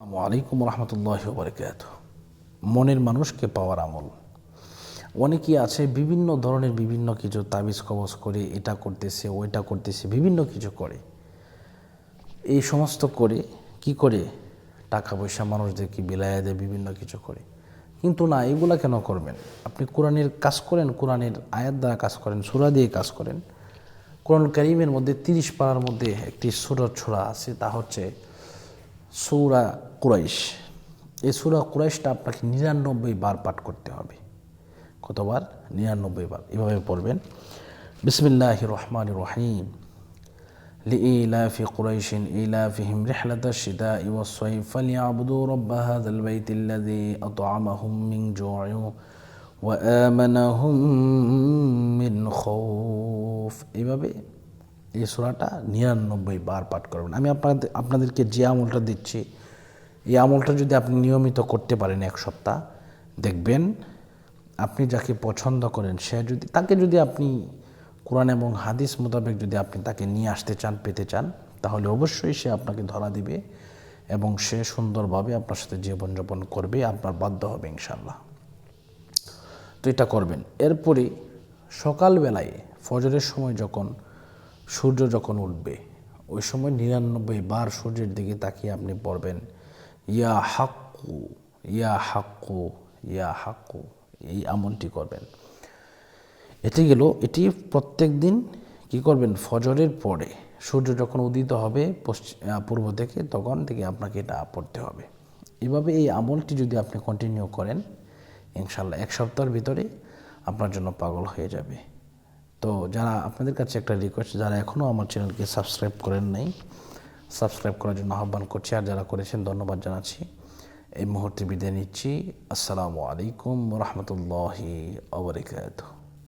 আসসালামু আলাইকুম রহমতুল্লাহ বরকাত মনের মানুষকে পাওয়ার আমল। অনেকেই আছে বিভিন্ন ধরনের বিভিন্ন কিছু তাবিজ কবজ করে এটা করতেছে, ওইটা করতেছে, বিভিন্ন কিছু করে। এই সমস্ত করে কি করে? টাকা পয়সা মানুষদেরকে বিলাইয়া দেয়, বিভিন্ন কিছু করে। কিন্তু না, এগুলা কেন করবেন? আপনি কোরআনের কাজ করেন, কোরআনের আয়াত দ্বারা কাজ করেন, সুরা দিয়ে কাজ করেন। কোরআন করিমের মধ্যে তিরিশ পাড়ার মধ্যে একটি সুরত ছোড়া আছে, তা হচ্ছে সৌরা কুরাইশ এই সুরা কুরাইশটা আপনাকে নিরানব্বই বার পাঠ করতে হবে কতবার নিরানব্বই বার এভাবে পড়বেন বিসমিল্লাহ রহমান রহিম لإيلاف قريش إيلافهم رحلة الشتاء والصيف فليعبدوا رب هذا البيت الذي أطعمهم من جوع وآمنهم من خوف এভাবে এই সূরাটা নিরানব্বই বার পাঠ করবেন। আমি আপনাদের, আপনাদেরকে যে আমলটা দিচ্ছি, এই আমলটা যদি আপনি নিয়মিত করতে পারেন এক সপ্তাহ, দেখবেন আপনি যাকে পছন্দ করেন, সে যদি, তাকে যদি আপনি কোরআন এবং হাদিস মোতাবেক যদি আপনি তাকে নিয়ে আসতে চান, পেতে চান, তাহলে অবশ্যই সে আপনাকে ধরা দিবে এবং সে সুন্দরভাবে আপনার সাথে জীবনযাপন করবে, আপনার বাধ্য হবে ইনশাল্লাহ তো এটা করবেন। এরপরে সকালবেলায় ফজরের সময় যখন সূর্য যখন উঠবে, ওই সময় নিরানব্বই বার সূর্যের দিকে তাকিয়ে আপনি পড়বেন, ইয়া হাক্কু ইয়া হাক্কু ইয়া হাক্কু, এই আমলটি করবেন। এটি গেল, এটি প্রত্যেক দিন কী করবেন? ফজরের পরে সূর্য যখন উদিত হবে পশ্চিম পূর্ব থেকে, তখন থেকে আপনাকে এটা পড়তে হবে। এভাবে এই আমলটি যদি আপনি কন্টিনিউ করেন ইনশাল্লাহ এক সপ্তাহের ভিতরে আপনার জন্য পাগল হয়ে যাবে। তো যারা আপনাদের কাছে একটা রিকোয়েস্ট যারা এখনও আমার চ্যানেলকে সাবস্ক্রাইব করেন নাই সাবস্ক্রাইব করার জন্য আহ্বান করছি আর যারা করেছেন ধন্যবাদ জানাচ্ছি। এই মুহূর্তে বিদায় নিচ্ছি। আসসালামু আলাইকুম রহমতুল্লাহি আবরিকাত